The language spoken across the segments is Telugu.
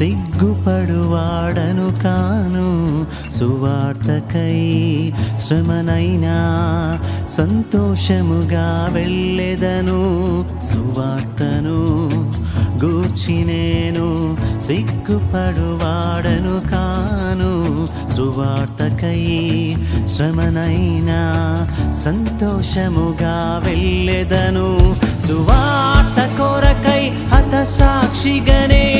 సిగ్గుపడువాడను కాను సువార్తకై శ్రమనైనా సంతోషముగా వెళ్ళెదను. సువార్తను గూర్చి నేను సిగ్గుపడువాడను కాను సువార్తకై శ్రమనైనా సంతోషముగా వెళ్ళెదను. సువార్త కొరకై హత సాక్షిగనే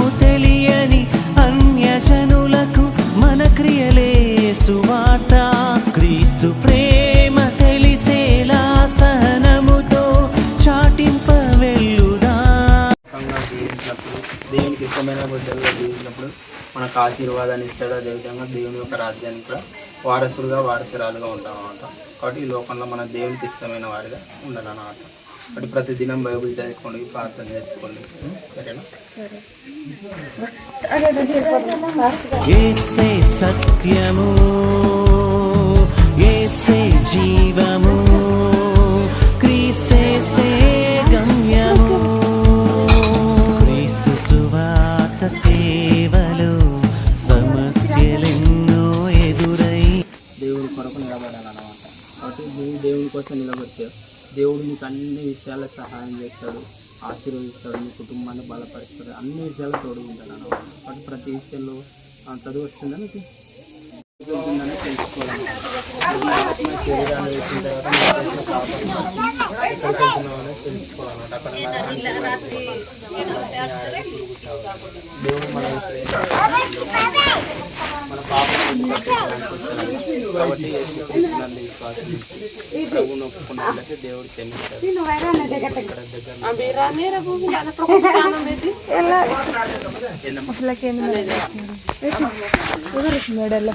క్రియలే సువార్త. క్రీస్తు ప్రేమ తెలిసేలా సహనముతో చాటింప వెళ్ళుదా దేవునికి ఇష్టమైన బిడ్డలుగా జీవించినప్పుడు మనకు ఆశీర్వాదాన్ని ఇస్తాడు. అదేవిధంగా దేవుని యొక్క రాజ్యానికి కూడా వారసులుగా వారసురాలుగా ఉంటాం అన్నమాట కాబట్టి ఈ లోకంలో మన దేవునికి ఇష్టమైన వారిగా ఉండాలన్నమాట కాబట్టి ప్రతిదినం బైబిల్ చదువుకోండి ప్రార్థన చేసుకోండి. ఏసే సత్యము ఏసే జీవము క్రీస్తేసే గమ్యము క్రీస్తు సువాత సే నీకు అన్ని విషయాల్లో సహాయం చేస్తాడు ఆశీర్వదిస్తాడు నీ కుటుంబాన్ని బలపరుస్తాడు అన్ని విషయాలు తోడు ఉంటాడు అన్నమాట కాబట్టి ప్రతి విషయంలో చదువు వస్తుందా నీకు? ఉంటుందని తెలుసుకోవడం మన ఆత్మ శరీరాన్ని వేసిన తర్వాత మన చేసిన పాపం ఎక్కడికి వెళ్తున్నామని తెలుసుకోవాలన్నమాట. అక్కడ నరకానికి దేవుడు మన మన పాపం కాబట్టి దేవుడు ఇక్కడ దగ్గర మెడలో